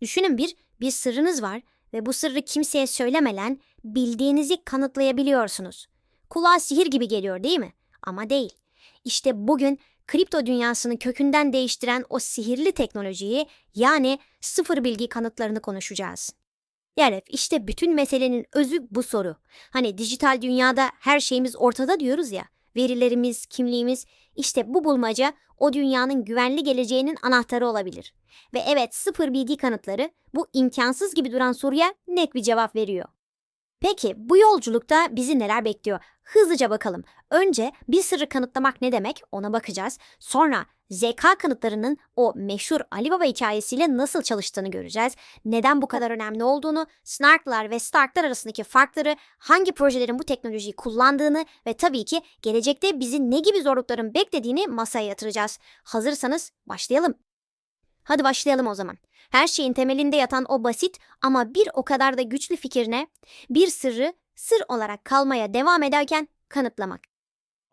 Düşünün bir, bir sırrınız var ve bu sırrı kimseye söylemeden bildiğinizi kanıtlayabiliyorsunuz. Kulağa sihir gibi geliyor değil mi? Ama değil. İşte bugün kripto dünyasını kökünden değiştiren o sihirli teknolojiyi yani sıfır bilgi kanıtlarını konuşacağız. Yaref işte bütün meselenin özü bu soru. Hani dijital dünyada her şeyimiz ortada diyoruz ya. Verilerimiz, kimliğimiz işte bu bulmaca o dünyanın güvenli geleceğinin anahtarı olabilir. Ve evet sıfır bilgi kanıtları bu imkansız gibi duran soruya net bir cevap veriyor. Peki bu yolculukta bizi neler bekliyor? Hızlıca bakalım. Önce bir sırrı kanıtlamak ne demek ona bakacağız. Sonra zeka kanıtlarının o meşhur Ali Baba hikayesiyle nasıl çalıştığını göreceğiz. Neden bu kadar önemli olduğunu, Snarklar ve Starklar arasındaki farkları, hangi projelerin bu teknolojiyi kullandığını ve tabii ki gelecekte bizi ne gibi zorlukların beklediğini masaya yatıracağız. Hazırsanız başlayalım. Hadi başlayalım o zaman. Her şeyin temelinde yatan o basit ama bir o kadar da güçlü fikrine bir sırrı sır olarak kalmaya devam ederken kanıtlamak.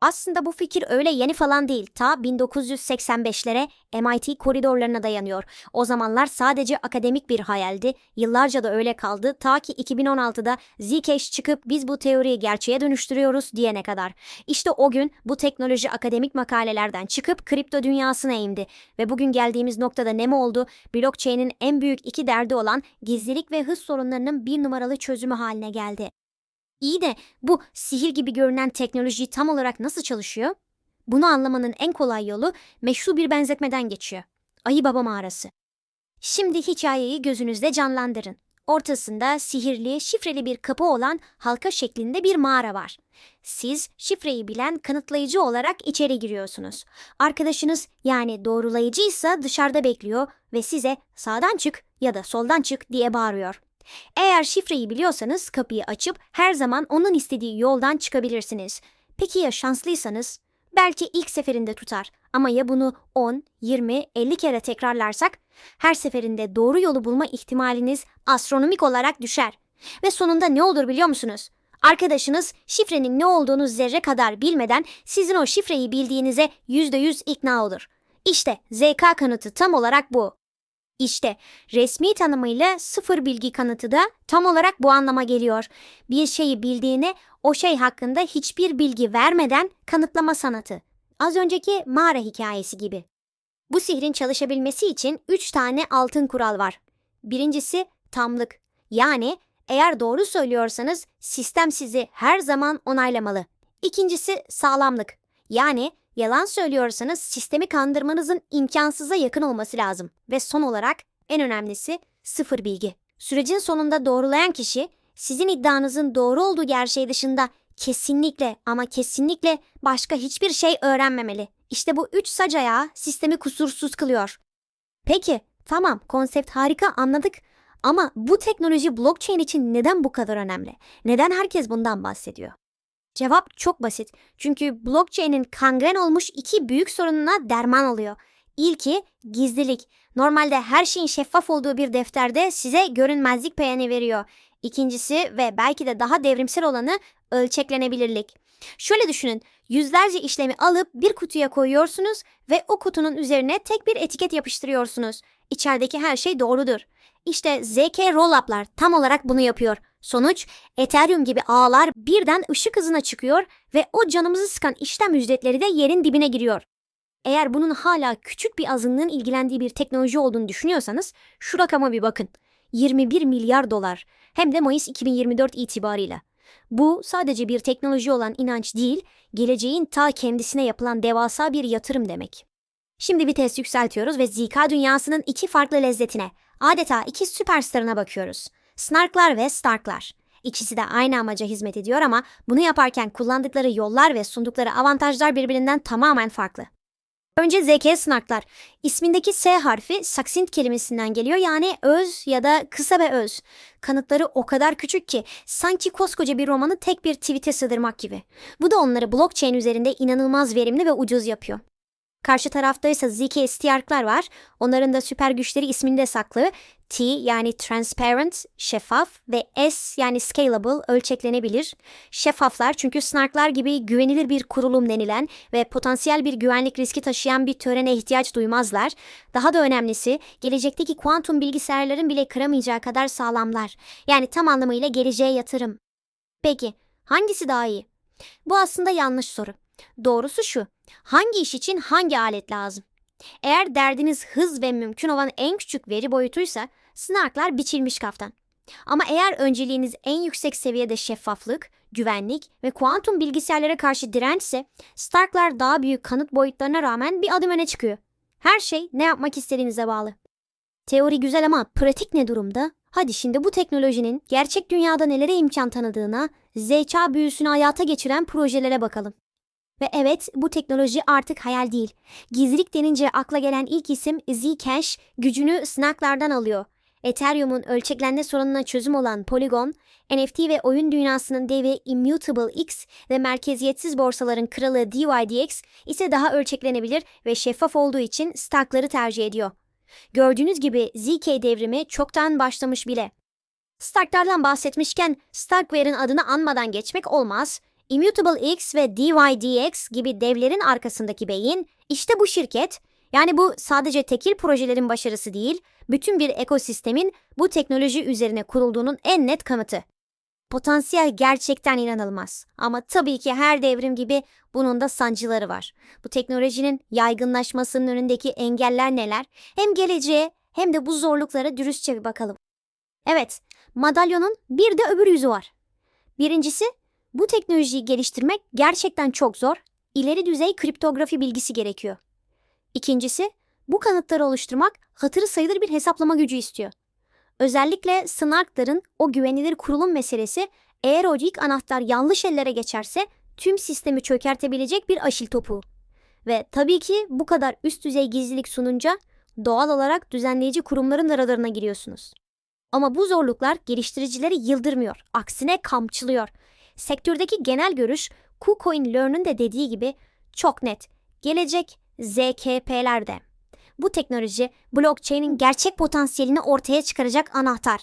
Aslında bu fikir öyle yeni falan değil. Ta 1985'lere MIT koridorlarına dayanıyor. O zamanlar sadece akademik bir hayaldi. Yıllarca da öyle kaldı. Ta ki 2016'da Zcash çıkıp biz bu teoriyi gerçeğe dönüştürüyoruz diyene kadar. İşte o gün bu teknoloji akademik makalelerden çıkıp kripto dünyasına indi. Ve bugün geldiğimiz noktada ne mi oldu? Blockchain'in en büyük iki derdi olan gizlilik ve hız sorunlarının bir numaralı çözümü haline geldi. İyi de bu sihir gibi görünen teknoloji tam olarak nasıl çalışıyor? Bunu anlamanın en kolay yolu meşru bir benzetmeden geçiyor. Ayı Baba mağarası. Şimdi hikayeyi gözünüzde canlandırın. Ortasında sihirli, şifreli bir kapı olan halka şeklinde bir mağara var. Siz şifreyi bilen kanıtlayıcı olarak içeri giriyorsunuz. Arkadaşınız yani doğrulayıcıysa dışarıda bekliyor ve size sağdan çık ya da soldan çık diye bağırıyor. Eğer şifreyi biliyorsanız kapıyı açıp her zaman onun istediği yoldan çıkabilirsiniz. Peki ya şanslıysanız? Belki ilk seferinde tutar ama ya bunu 10, 20, 50 kere tekrarlarsak her seferinde doğru yolu bulma ihtimaliniz astronomik olarak düşer. Ve sonunda ne olur biliyor musunuz? Arkadaşınız şifrenin ne olduğunu zerre kadar bilmeden sizin o şifreyi bildiğinize %100 ikna olur. İşte ZK kanıtı tam olarak bu. İşte resmi tanımıyla sıfır bilgi kanıtı da tam olarak bu anlama geliyor. Bir şeyi bildiğine o şey hakkında hiçbir bilgi vermeden kanıtlama sanatı. Az önceki mağara hikayesi gibi. Bu sihrin çalışabilmesi için 3 tane altın kural var. Birincisi tamlık. Yani eğer doğru söylüyorsanız sistem sizi her zaman onaylamalı. İkincisi sağlamlık. Yani Yalan söylüyorsanız sistemi kandırmanızın imkansıza yakın olması lazım. Ve son olarak en önemlisi sıfır bilgi. Sürecin sonunda doğrulayan kişi sizin iddianızın doğru olduğu gerçeği dışında kesinlikle ama kesinlikle başka hiçbir şey öğrenmemeli. İşte bu üç sac ayağı sistemi kusursuz kılıyor. Peki, tamam konsept harika anladık ama bu teknoloji blockchain için neden bu kadar önemli? Neden herkes bundan bahsediyor? Cevap çok basit. Çünkü blockchain'in kangren olmuş iki büyük sorununa derman oluyor. İlki gizlilik. Normalde her şeyin şeffaf olduğu bir defterde size görünmezlik payını veriyor. İkincisi ve belki de daha devrimsel olanı ölçeklenebilirlik. Şöyle düşünün, yüzlerce işlemi alıp bir kutuya koyuyorsunuz ve o kutunun üzerine tek bir etiket yapıştırıyorsunuz. İçerideki her şey doğrudur. İşte ZK Rollup'lar tam olarak bunu yapıyor. Sonuç Ethereum gibi ağlar birden ışık hızına çıkıyor ve o canımızı sıkan işlem ücretleri de yerin dibine giriyor. Eğer bunun hala küçük bir azınlığın ilgilendiği bir teknoloji olduğunu düşünüyorsanız şu rakama bir bakın. 21 milyar dolar hem de Mayıs 2024 itibarıyla. Bu sadece bir teknoloji olan inanç değil, geleceğin ta kendisine yapılan devasa bir yatırım demek. Şimdi vites yükseltiyoruz ve Zika dünyasının iki farklı lezzetine, adeta iki süperstarına bakıyoruz. Snarklar ve Starklar. İkisi de aynı amaca hizmet ediyor ama bunu yaparken kullandıkları yollar ve sundukları avantajlar birbirinden tamamen farklı. Önce ZK Snarklar. İsmindeki S harfi Saksint kelimesinden geliyor yani öz ya da kısa ve öz. Kanıtları o kadar küçük ki sanki koskoca bir romanı tek bir tweet'e sığdırmak gibi. Bu da onları blockchain üzerinde inanılmaz verimli ve ucuz yapıyor. Karşı tarafta ise ZK Stiarklar var. Onların da süper güçleri isminde saklı. T yani transparent, şeffaf ve S yani scalable, ölçeklenebilir. Şeffaflar çünkü snarklar gibi güvenilir bir kurulum denilen ve potansiyel bir güvenlik riski taşıyan bir törene ihtiyaç duymazlar. Daha da önemlisi gelecekteki kuantum bilgisayarların bile kıramayacağı kadar sağlamlar. Yani tam anlamıyla geleceğe yatırım. Peki hangisi daha iyi? Bu aslında yanlış soru. Doğrusu şu. Hangi iş için hangi alet lazım? Eğer derdiniz hız ve mümkün olan en küçük veri boyutuysa snarklar biçilmiş kaftan. Ama eğer önceliğiniz en yüksek seviyede şeffaflık, güvenlik ve kuantum bilgisayarlara karşı dirençse Starklar daha büyük kanıt boyutlarına rağmen bir adım öne çıkıyor. Her şey ne yapmak istediğinize bağlı. Teori güzel ama pratik ne durumda? Hadi şimdi bu teknolojinin gerçek dünyada nelere imkan tanıdığına, Z çağ büyüsünü hayata geçiren projelere bakalım. Ve evet bu teknoloji artık hayal değil. Gizlilik denince akla gelen ilk isim Zcash gücünü snarklardan alıyor. Ethereum'un ölçeklenme sorununa çözüm olan Polygon, NFT ve oyun dünyasının devi Immutable X ve merkeziyetsiz borsaların kralı DYDX ise daha ölçeklenebilir ve şeffaf olduğu için Stark'ları tercih ediyor. Gördüğünüz gibi ZK devrimi çoktan başlamış bile. Stark'lardan bahsetmişken Starkware'ın adını anmadan geçmek olmaz. Immutable X ve DYDX gibi devlerin arkasındaki beyin işte bu şirket. Yani bu sadece tekil projelerin başarısı değil, bütün bir ekosistemin bu teknoloji üzerine kurulduğunun en net kanıtı. Potansiyel gerçekten inanılmaz. Ama tabii ki her devrim gibi bunun da sancıları var. Bu teknolojinin yaygınlaşmasının önündeki engeller neler? Hem geleceğe hem de bu zorluklara dürüstçe bir bakalım. Evet, madalyonun bir de öbür yüzü var. Birincisi, bu teknolojiyi geliştirmek gerçekten çok zor, ileri düzey kriptografi bilgisi gerekiyor. İkincisi, bu kanıtları oluşturmak hatırı sayılır bir hesaplama gücü istiyor. Özellikle Snark'ların o güvenilir kurulum meselesi eğer o ilk anahtar yanlış ellere geçerse tüm sistemi çökertebilecek bir aşil topu. Ve tabii ki bu kadar üst düzey gizlilik sununca doğal olarak düzenleyici kurumların da radarına giriyorsunuz. Ama bu zorluklar geliştiricileri yıldırmıyor, aksine kamçılıyor. Sektördeki genel görüş KuCoin Learn'ın de dediği gibi çok net. Gelecek ZKP'lerde. Bu teknoloji blockchain'in gerçek potansiyelini ortaya çıkaracak anahtar.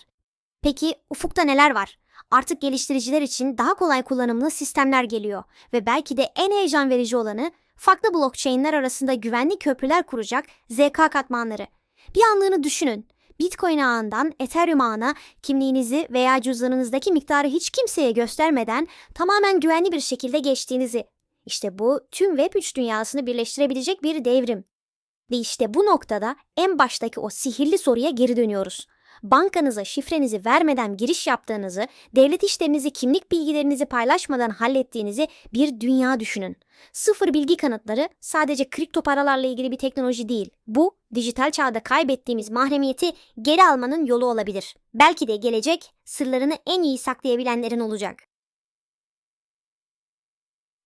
Peki ufukta neler var? Artık geliştiriciler için daha kolay kullanımlı sistemler geliyor ve belki de en heyecan verici olanı farklı blockchain'ler arasında güvenli köprüler kuracak ZK katmanları. Bir anlığını düşünün. Bitcoin ağından Ethereum ağına kimliğinizi veya cüzdanınızdaki miktarı hiç kimseye göstermeden tamamen güvenli bir şekilde geçtiğinizi. İşte bu tüm Web3 dünyasını birleştirebilecek bir devrim. Ve işte bu noktada en baştaki o sihirli soruya geri dönüyoruz. Bankanıza şifrenizi vermeden giriş yaptığınızı, devlet işlerinizi kimlik bilgilerinizi paylaşmadan hallettiğinizi bir dünya düşünün. Sıfır bilgi kanıtları sadece kripto paralarla ilgili bir teknoloji değil. Bu, dijital çağda kaybettiğimiz mahremiyeti geri almanın yolu olabilir. Belki de gelecek sırlarını en iyi saklayabilenlerin olacak.